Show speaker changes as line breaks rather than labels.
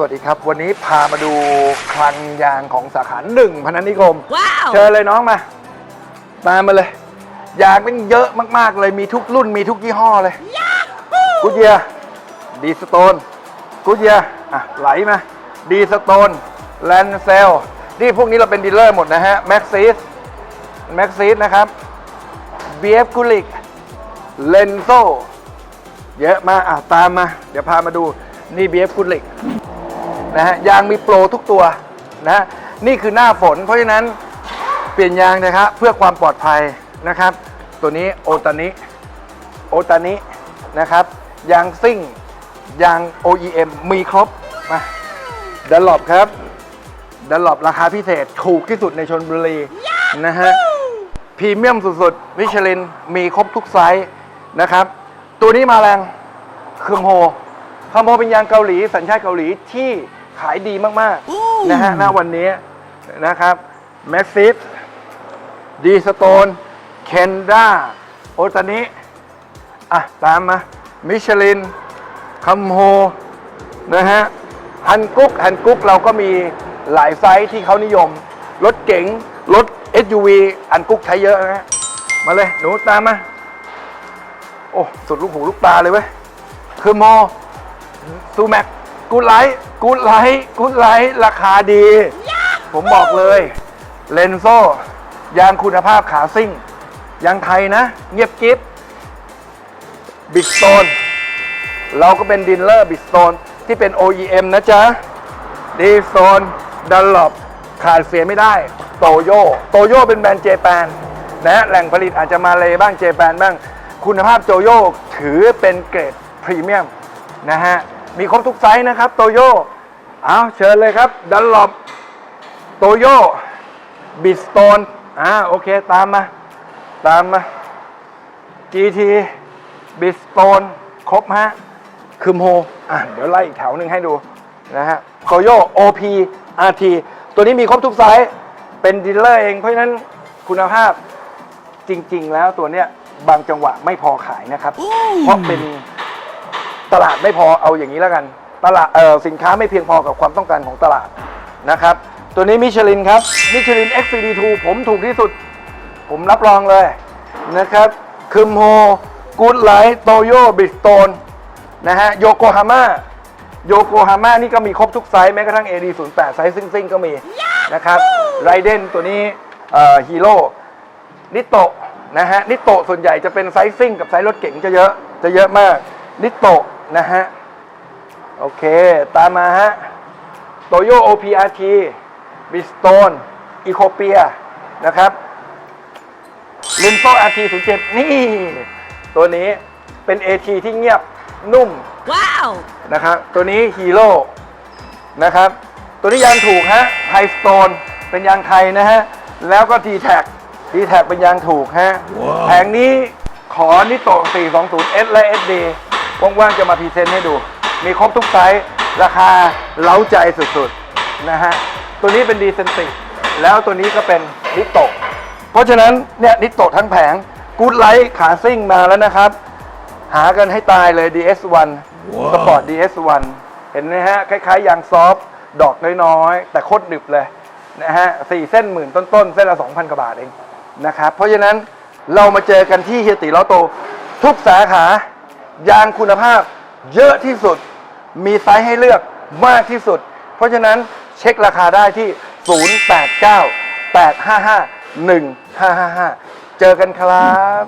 วัสดีครับ วันนี้พามาดูคลังยางของสาขาหนึ่งพนัสนิคม
ว้าว
เชิญเลยน้องมา มามาเลย ยางมันเยอะมากๆ เลยมีทุกรุ่นมีทุกยี่ห้อเลยกูเยียดีสโตนกูเยียอะไหลมาดีสโตนแลนเซลนี่พวกนี้เราเป็นดีลเลอร์หมดนะฮะแม็กซิสแม็กซิสนะครับ BF กุลิกเลนโซเยอะมากอะตามมา เดี๋ยวพามาดูนี่ BF กุลิก นะฮะยางมีโปรทุกตัวนะฮะนี่คือหน้าฝน เพราะฉะนั้นเปลี่ยนยางนะครับเพื่อความปลอดภัยนะครับ ตัวนี้โอตานิโอตานินะครับยางซิ่งยาง OEM มีครบมาดันหลบครับดันหลบราคาพิเศษถูกที่สุดในชนบุรีนะฮะพรีเมียมสุดๆมิชลินมีครบทุกไซส์นะครับ ตัวนี้มาแรงเครื่องโฮเครื่องโฮเป็นยางเกาหลี สัญชาติเกาหลีที่ ขายดีมาก
อู้
ๆนะฮะณวันนี้นะครับแม็กซิสดีสโตนเคนด้าโอตานิอะ ตามมา มิชลินคัมโฮนะฮะฮันกุ๊กฮันกุ๊กเราก็มีหลายไซส์ที่เขานิยม รถเก๋ง รถ SUV อันกุ๊กใช้เยอะนะฮะมาเลย หนูตามมา โอ้ สุดลูกหูลูกตาเลยเว้ยคือโมซูแม็ก กูดไลท์กูดไลท์กูดไลท์ราคาดี ผมบอกเลยเลนโซยางคุณภาพขาซิ่ง ยางไทยนะ เงียบกิฟบิสโตนเราก็เป็นดินเลอร์บิสโตนที่เป็น OEM นะจ๊ะดีโซนดัลลอปขาดเสียไม่ได้ โตโยโตโยเป็นแบรนด์เจแปนนะฮะแหล่งผลิตอาจจะมาเลยบ้างเจแปนบ้าง คุณภาพโตโยถือเป็นเกรดพรีเมียมนะฮะ มีครบทุกไซส์นะครับโตโยเอาเชิญเลยครับดัลลอปโตโยบิสโตนอ่าโอเค ตามมา ตามมา GT บิสโตนครบฮะคืมโฮอะเดี๋ยวไล่อีกแถวหนึ่งให้ดูนะฮะโตโย OP RT ตัวนี้มีครบทุกไซส์เป็นดีลเลอร์เอง เพราะฉะนั้นคุณภาพจริง ๆ แล้วตัวเนี้ยบางจังหวะไม่พอขายนะครับ
อู้
เพราะเป็น ตลาดไม่พอเอาอย่างนี้แล้วกัน ตลาดเออสินค้าไม่เพียงพอกับความต้องการของตลาดนะครับ ตัวนี้มิชลินครับมิชลิน XCD2 ผมถูกที่สุด ผมรับรองเลยนะครับคืมโฮกูดไลท์โตโยบิสโตนนะฮะโยโกฮาม่าโยโกฮาม่านี่ก็มีครบทุกไซส์แม้กระทั่ง AD08 ไซส์ซิ่งๆ ก็มีนะครับไรเดนตัวนี้ฮีโร่นิโตะนะฮะนิโตะส่วนใหญ่จะเป็นไซส์ซิ่งกับไซส์รถเก๋งจะเยอะจะเยอะมากนิโตะ นะฮะ โอเค ตามมาฮะโตโย OPRT บิสโตนอีโคเปียนะครับเลนโซ RT07 นี่ ตัวนี้เป็น AT ที่เงียบนุ่ม
ว้าว
นะครับ ตัวนี้ฮีโร่นะครับ ตัวนี้ยางถูกฮะไทสโตนเป็นยางไทยนะฮะ แล้วก็ d t แท็กดีแท็กเป็นยางถูกฮะแผงนี้ขอนิโตะ 420S และ SD ว่างๆจะมาพรีเซนต์ให้ดู มีครบทุกไซส์ราคาเล้าใจสุดๆนะฮะตัวนี้เป็นดีเซนติแล้วตัวนี้ก็เป็นนิโตะเพราะฉะนั้นเนี่ยนิโตะทั้งแผงกูดไลท์ขาซิ่งมาแล้วนะครับ หากันให้ตายเลย DS1 สปอร์ต DS1 เห็นไหมฮะ คล้ายๆยางซอฟต์ดอกน้อยๆ แต่โคตรดึบเลยนะฮะสี่เส้นหมื่นต้นๆ เส้นละ 2,000 กว่าบาทเองนะครับ เพราะฉะนั้นเรามาเจอกันที่เฮียติล้อโต ทุกสาขา ยางคุณภาพเยอะที่สุด มีไซส์ให้เลือกมากที่สุด เพราะฉะนั้นเช็คราคาได้ที่ 089 855 1555 เจอกันครับ